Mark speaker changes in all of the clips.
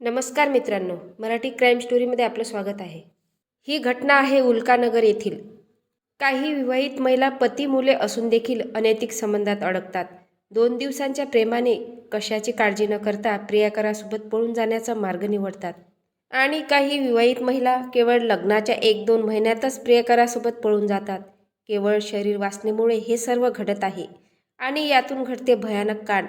Speaker 1: नमस्कार मित्रांनो मराठी क्राईम स्टोरीमध्ये आपलं स्वागत आहे. ही घटना आहे उल्कानगर येथील. काही विवाहित महिला पती मुले असून देखील अनैतिक संबंधात अडकतात. दोन दिवसांच्या प्रेमाने कशाची काळजी न करता प्रियकरासोबत पळून जाण्याचा मार्ग निवडतात. आणि काही विवाहित महिला केवळ लग्नाच्या एक दोन महिन्यातच प्रियकरासोबत पळून जातात. केवळ शरीर वासनेमुळे हे सर्व घडत आहे. आणि यातून घडते भयानक कांड.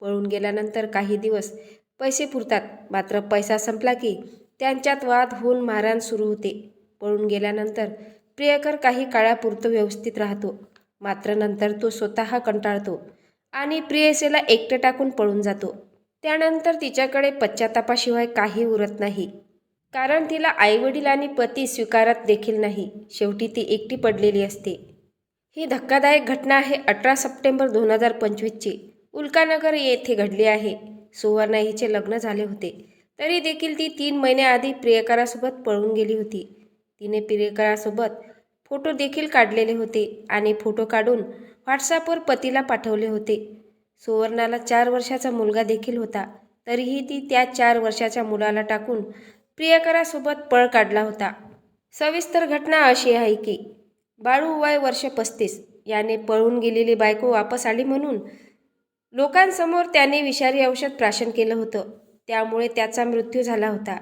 Speaker 1: पळून गेल्यानंतर काही दिवस पैसे पुरतात. मात्र पैसा संपला की त्यांच्यात वाद होऊन मारहाण सुरू होते. पळून गेल्यानंतर प्रियकर काही काळापुरतं व्यवस्थित राहतो. मात्र नंतर तो स्वतः कंटाळतो आणि प्रियसेला एकटं टाकून पळून जातो. त्यानंतर तिच्याकडे पश्चातापाशिवाय काही उरत नाही. कारण तिला आईवडील आणि पती स्वीकारत देखील नाही. शेवटी ती एकटी पडलेली असते. ही धक्कादायक घटना आहे अठरा सप्टेंबर दोन हजार पंचवीसची. उल्कानगर येथे घडली आहे. सुवर्णा हिचे लग्न झाले होते. तरी देखील ती तीन महिन्याआधी प्रियकरासोबत पळून गेली होती. तिने प्रियकरासोबत फोटो देखील काढलेले होते आणि फोटो काढून व्हॉट्सॲपवर पतीला पाठवले होते. सुवर्णाला चार वर्षाचा मुलगा देखील होता. तरीही ती त्या चार वर्षाच्या मुलाला टाकून प्रियकरासोबत पळ काढला होता. सविस्तर घटना अशी आहे की बाळू वय वर्ष पस्तीस. याने पळून गेलेली बायको वापस आली म्हणून लोकांसमोर त्याने विषारी औषध प्राशन केलं होतं. त्यामुळे त्याचा मृत्यू झाला होता.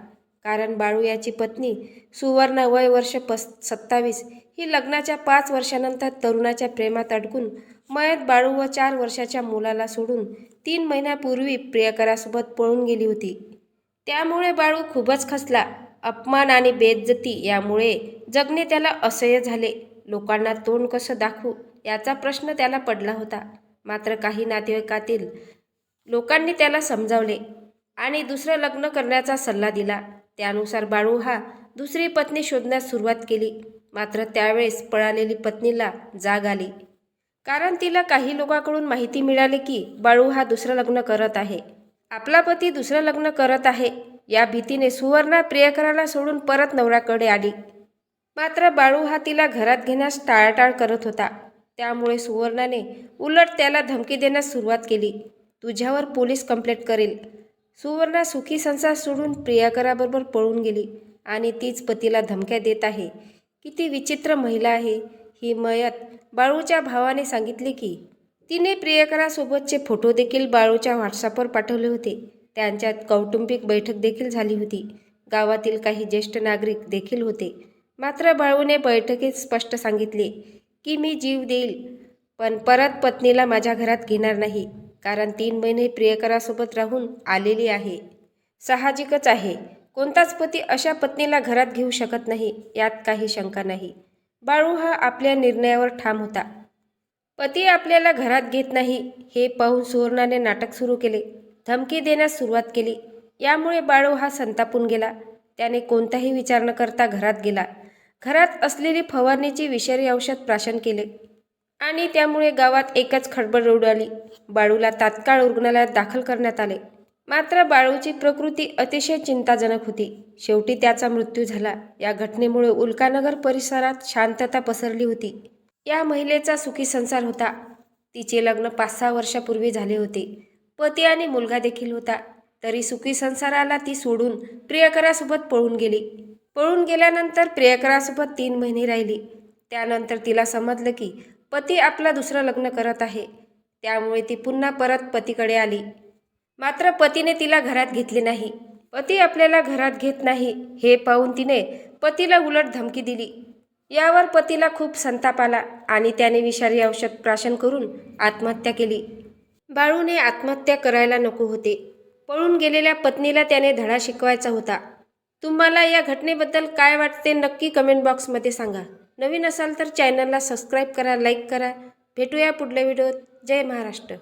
Speaker 1: कारण बाळू याची पत्नी सुवर्ण वय वर्ष पस सत्तावीस ही लग्नाच्या पाच वर्षानंतर तरुणाच्या प्रेमात अडकून मयत बाळू व चार वर्षाच्या मुलाला सोडून तीन महिन्यापूर्वी प्रियकरासोबत पळून गेली होती. त्यामुळे बाळू खूपच खसला. अपमान आणि बेज्जती यामुळे जगणे त्याला असह्य झाले. लोकांना तोंड कसं दाखवू याचा प्रश्न त्याला पडला होता. मात्र काही नातेवाईकातील लोकांनी त्याला समजावले आणि दुसरं लग्न करण्याचा सल्ला दिला. त्यानुसार बाळू हा दुसरी पत्नी शोधण्यास सुरुवात केली. मात्र त्यावेळेस पळालेली पत्नीला जाग आली. कारण तिला काही लोकांकडून माहिती मिळाली की बाळू हा दुसरं लग्न करत आहे. आपला पती दुसरं लग्न करत आहे. या भीतीने सुवर्णा प्रियकराला सोडून परत नवऱ्याकडे आली. मात्र बाळू हा तिला घरात घेण्यास टाळाटाळ करत होता. त्यामुळे सुवर्णाने उलट त्याला धमकी देण्यास सुरुवात केली. तुझ्यावर पोलीस कंप्लेंट करेल. सुवर्णा सुखी संसार सोडून प्रियाकराबरोबर पळून गेली आणि तीच पतीला धमक्या देत आहे. किती विचित्र महिला आहे ही मयत. बाळूच्या भावाने सांगितले की तिने प्रियकरासोबतचे फोटो देखील बाळूच्या व्हॉट्सअपवर पाठवले होते. त्यांच्यात कौटुंबिक बैठक देखील झाली होती. गावातील काही ज्येष्ठ नागरिक देखील होते. मात्र बाळूने बैठकीत स्पष्ट सांगितले की मी जीव देईल. पण परत पत्नीला माझ्या घरात घेणार नाही. कारण तीन महिने प्रियकरासोबत राहून आलेली आहे. साहजिकच आहे. कोणताच पती अशा पत्नीला घरात घेऊ शकत नाही यात काही शंका नाही. बाळू हा आपल्या निर्णयावर ठाम होता. पती आपल्याला घरात घेत नाही हे पाहून सुवर्णाने नाटक सुरू केले. धमकी देण्यास सुरुवात केली. यामुळे बाळू हा संतापून गेला. त्याने कोणताही विचार न करता घरात गेला. घरात असलेली फवारणीची विषारी औषध प्राशन केले. आणि त्यामुळे गावात एकच खडबड उडाली बाळूला तात्काळ रुग्णालयात दाखल करण्यात आले. मात्र बाळूची प्रकृती अतिशय चिंताजनक होती. शेवटी त्याचा मृत्यू झाला. या घटनेमुळे उल्कानगर परिसरात शांतता पसरली होती. या महिलेचा सुखी संसार होता. तिचे लग्न पाच सहा वर्षापूर्वी झाले होते. पती आणि मुलगा देखील होता. तरी सुखी संसाराला ती सोडून प्रियकरासोबत पळून गेली. पळून गेल्यानंतर प्रियकरासोबत तीन महिने राहिली. त्यानंतर तिला समजलं की पती आपला दुसरं लग्न करत आहे. त्यामुळे ती पुन्हा परत पतीकडे आली. मात्र पतीने तिला घरात घेतले नाही. पती आपल्याला घरात घेत नाही हे पाहून तिने पतीला उलट धमकी दिली. यावर पतीला खूप संताप आला आणि त्याने विषारी औषध प्राशन करून आत्महत्या केली. बाळूने आत्महत्या करायला नको होते. पळून गेलेल्या पत्नीला त्याने धडा शिकवायचा होता. तुम्हाला या घटनेबद्दल काय वाटते नक्की कमेंट बॉक्समध्ये सांगा. नवीन असाल तर चॅनलला सबस्क्राईब करा लाईक करा. भेटूया पुढल्या व्हिडिओत जय महाराष्ट्र.